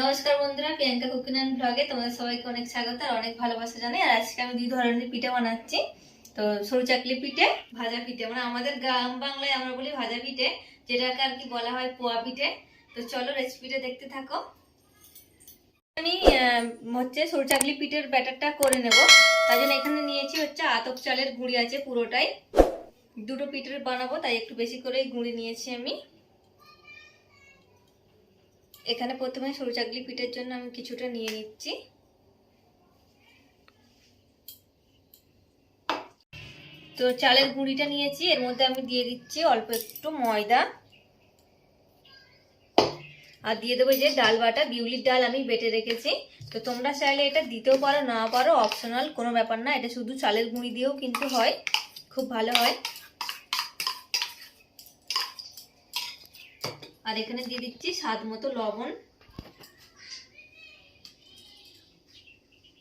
নমস্কার বন্ধুরা, Priyanka cooking and ব্লগে তোমাদের সবাইকে অনেক স্বাগত আর অনেক ভালোবাসা জানাই। আর আজকে আমি দুই ধরনের পিঠে বানাচ্ছি। তো সরু চাকলি পিঠে, ভাজা পিঠে মানে আমাদের গ্রাম বাংলায় আমরা বলি ভাজা পিঠে, যেটাকে আর কি বলা হয় পোয়া পিঠে। তো চলো রেসিপিটা দেখতে থাকো। আমি হচ্ছে সরু চাকলি পিঠের ব্যাটারটা করে নেব। তাই জন্য এখানে নিয়েছি হচ্ছে আতপ চালের গুঁড়ি আছে পুরোটাই। দুটো পিঠের বানাবো, তাই একটু বেশি করেই গুঁড়ি নিয়েছি আমি। এখানে প্রথমে সরু চাকলি পিঠের জন্য আমি কিছুটা নিয়ে নিচ্ছি। তো চালের গুঁড়িটা নিয়েছি, এর মধ্যে আমি দিয়ে দিচ্ছি অল্প একটু ময়দা। আর দিয়ে দেবো যে ডাল বাটা, বিউলির ডাল আমি বেটে রেখেছি। তো তোমরা চাইলে এটা দিতেও পারো না পারো, অপশনাল কোনো ব্যাপার না। এটা শুধু চালের গুঁড়ি দিয়েও কিন্তু হয়, খুব ভালো হয়। আর এখানে দিয়ে দিচ্ছি স্বাদ মতো লবণ।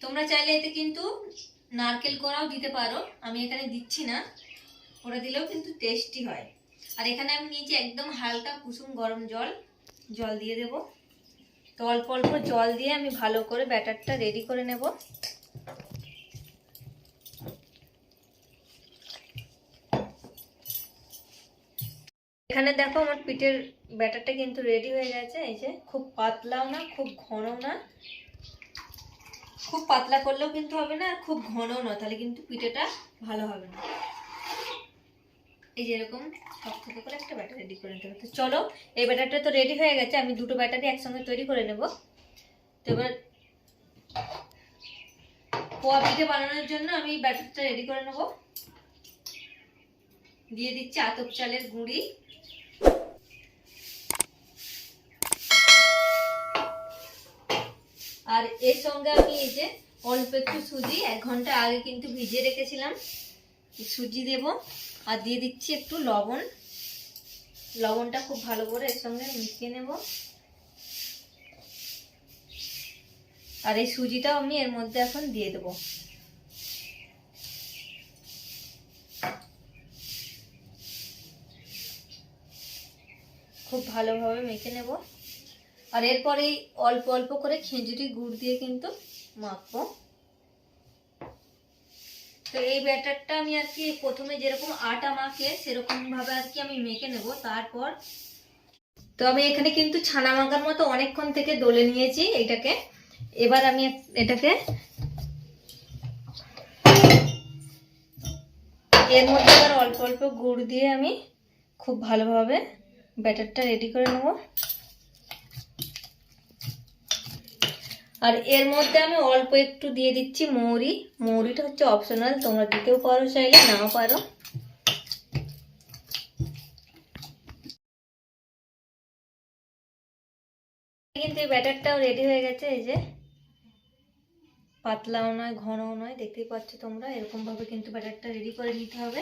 তোমরা চাইলে এতে কিন্তু নারকেল করাও দিতে পারো, আমি এখানে দিচ্ছি না। ওটা দিলেও কিন্তু টেস্টি হয়। আর এখানে আমি নিয়েছি একদম হালকা কুসুম গরম জল জল দিয়ে দেব। তো অল্প অল্প জল দিয়ে আমি ভালো করে ব্যাটারটা রেডি করে নেব। এখানে দেখো আমার পিঠের ব্যাটারটা কিন্তু রেডি হয়ে গেছে, এই যে। খুব পাতলাও না, খুব ঘন না। খুব পাতলা করলেও কিন্তু হবে না আর খুব ঘনও না তাহলে কিন্তু পিঠেটা ভালো হবে না। এই যে এরকম শক্ত করে একটা ব্যাটার রেডি করে নিতে হবে। তো চলো, এই ব্যাটারটা তো রেডি হয়ে গেছে, আমি দুটো ব্যাটারই একসঙ্গে তৈরি করে নেব। তো এবার পোয়া পিঠে বানানোর জন্য আমি ব্যাটারটা রেডি করে নেব। দিয়ে দিচ্ছি আতপ চালের গুঁড়ি। আর এর সঙ্গে আমি এই যে অল্প একটু সুজি, এক ঘণ্টা আগে কিন্তু ভিজিয়ে রেখেছিলাম। সুজি দেব। আর দিয়ে দিচ্ছি একটু লবণ। লবণটা খুব ভালো করে এর সঙ্গে মিশিয়ে নেব। আর এই সুজিটাও আমি এর মধ্যে এখন দিয়ে দেব। খুব ভালোভাবে মেখে নেব। আর এরপরে অল্প অল্প করে খেজুরি গুড় দিয়ে কিন্তু মাখবো। তো এই ব্যাটারটা আমি আর কি প্রথমে যেরকম আটা মাখে সেরকম ভাবে আর কি আমি মেখে নেব। তারপর তো আমি এখানে কিন্তু ছানা মাখার মতো অনেকক্ষণ থেকে দলে নিয়েছি এটাকে। এবার আমি এটাকে এর মধ্যে আবার অল্প অল্প গুড় দিয়ে আমি খুব ভালোভাবে ব্যাটারটা রেডি করে নেব। আর এর মধ্যে আমি অল্প একটু দিয়ে দিচ্ছি মৌরি। মৌরিটা হচ্ছে অপশনাল তোমরা দিতেও পারো চাইলে, নাও পারো। কিন্তু এই ব্যাটারটাও রেডি হয়ে গেছে, এই যে। পাতলাও নয়, ঘনও নয়, দেখতেই পাচ্ছ তোমরা এরকম ভাবে কিন্তু ব্যাটারটা রেডি করে নিতে হবে।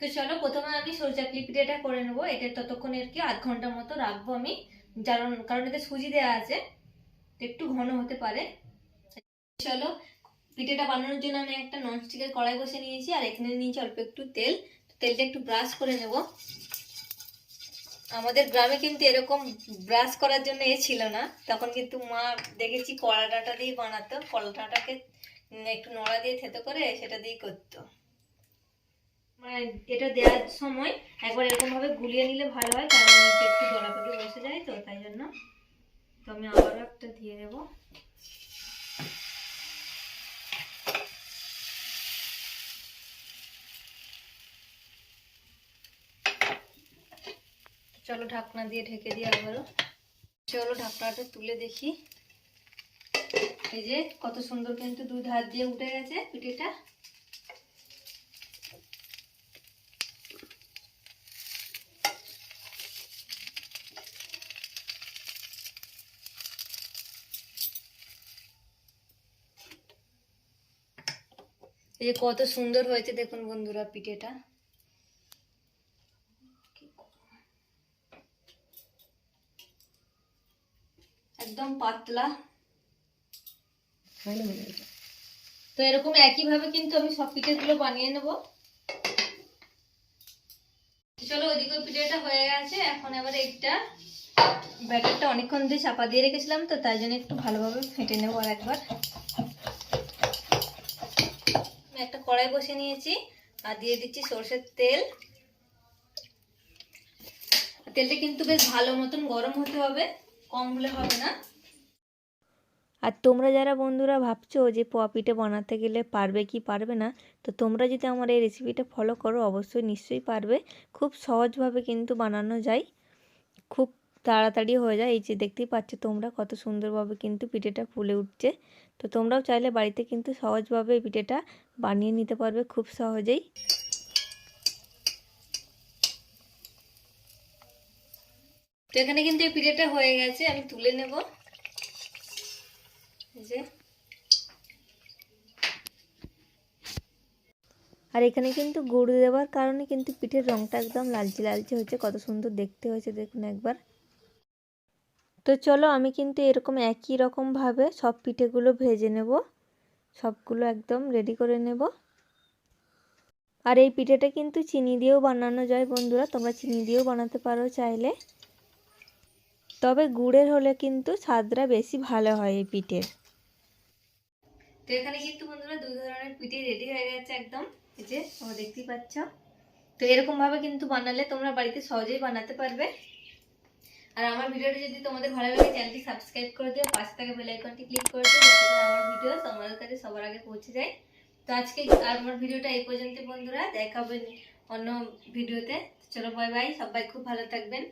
তো চলো, প্রথমে আমি সরষা পিঠাটা করে নেব। এটা ততক্ষণ আর কি আধ ঘণ্টার মতো রাখব আমি। কারণ কারণ এতে সুজি দেওয়া আছে। একটু ঘন হতে পারে। চলো, পিঠেটা বানানোর জন্য আমি একটা ননস্টিকের কড়াই বসে নিয়েছি, আর এখানে নিয়েছি অল্প একটু তেল। তেলটা একটু ব্রাশ করে নেব। আমাদের গ্রামে কিন্তু এরকম ব্রাশ করার জন্য এ ছিল না। তখন কিন্তু মা দেখেছি কড়া ডাঁটা দিয়ে বানাতো। কলা ডাঁটাকে একটু নড়া দিয়ে থেতো করে সেটা দিয়ে করতো। মানে এটা দেওয়ার সময় একবার এরকমভাবে গুলিয়ে নিলে ভালো হয়, কারণ নিচে একটু দলা পেকে বসে যায় তো, তাই জন্য। তো আমি আবারও একটা দিয়ে দেবো। চলো ঢাকনা দিয়ে ঢেকে দিই আবারও। চলো ঢাকনাটা তুলে দেখি। এই যে কত সুন্দর কিন্তু দুধ হাত দিয়ে উঠে গেছে পিঠেটা। এই যে কত সুন্দর হয়েছে দেখুন বন্ধুরা পিঠেটা। একদম পাতলা। তো এরকম একই ভাবে কিন্তু আমি সব পিঠেগুলো বানিয়ে নেব। চলো ওদিকে পিঠেটা হয়ে গেছে এখন এবার এইটা ব্যাটারটা অনেকক্ষণ দিয়ে চাপা দিয়ে রেখেছিলাম তো তাই জন্য একটু ভালোভাবে ফেটে নেব আর একবার আমি একটা কড়াই বসে নিয়েছি আর দিয়ে দিচ্ছি সর্ষের তেল। তেলটা কিন্তু বেশ ভালো মতন গরম হতে হবে, কম হলে হবে না। আর তোমরা যারা বন্ধুরা ভাবছ যে পোয়া পিঠে বানাতে গেলে পারবে কি পারবে না, তো তোমরা যদি আমার এই রেসিপিটা ফলো করো, অবশ্যই নিশ্চয়ই পারবে। খুব সহজভাবে কিন্তু বানানো যায়। খুব তাড়াতাড়ি হয়ে যায়। এই যে দেখতেই পাচ্ছ তোমরা কত সুন্দরভাবে কিন্তু পিঠেটা ফুলে উঠছে। তো তোমরাও চাইলে বাড়িতে কিন্তু সহজভাবে এই পিঠেটা বানিয়ে নিতে পারবে খুব সহজেই। তো এখানে কিন্তু এই পিঠেটা হয়ে গেছে, আমি তুলে নেব। আর এখানে কিন্তু গুড় দেওয়ার কারণে কিন্তু পিঠের রঙটা একদম লালচে লালচে হয়েছে, কত সুন্দর দেখতে হয়েছে, দেখুন একবার। তো চলো আমি কিন্তু এরকম একই রকমভাবে সব পিঠেগুলো ভেজে নেব। সবগুলো একদম রেডি করে নেব। আর এই পিঠেটা কিন্তু চিনি দিয়েও বানানো যায় বন্ধুরা, তোমরা চিনি দিয়েও বানাতে পারো চাইলে। তবে গুড়ের হলে কিন্তু স্বাদটা বেশি ভালো হয় এই পিঠের। তো এখানে কিন্তু বন্ধুরা দুই ধরনের পিঠে রেডি হয়ে গেছে একদম। এই যে তোমরা দেখতেই পাচ্ছ। তো এরকমভাবে কিন্তু বানালে তোমরা বাড়িতে সহজেই বানাতে পারবে। আর আমার ভিডিওটি যদি তোমাদের ভালো লাগে, চ্যানেলটি সাবস্ক্রাইব করে দিও, পাশে থাকা বেল আইকনটি ক্লিক করে দিও, যাতে করে আমার ভিডিও তোমাদের কাছে সবার আগে পৌঁছে যায়। তো আজকে আর আমার ভিডিওটা এই পর্যন্ত বন্ধুরা। দেখাবেন অন্য ভিডিওতে। চলো বাই বাই সবাই খুব ভালো থাকবেন।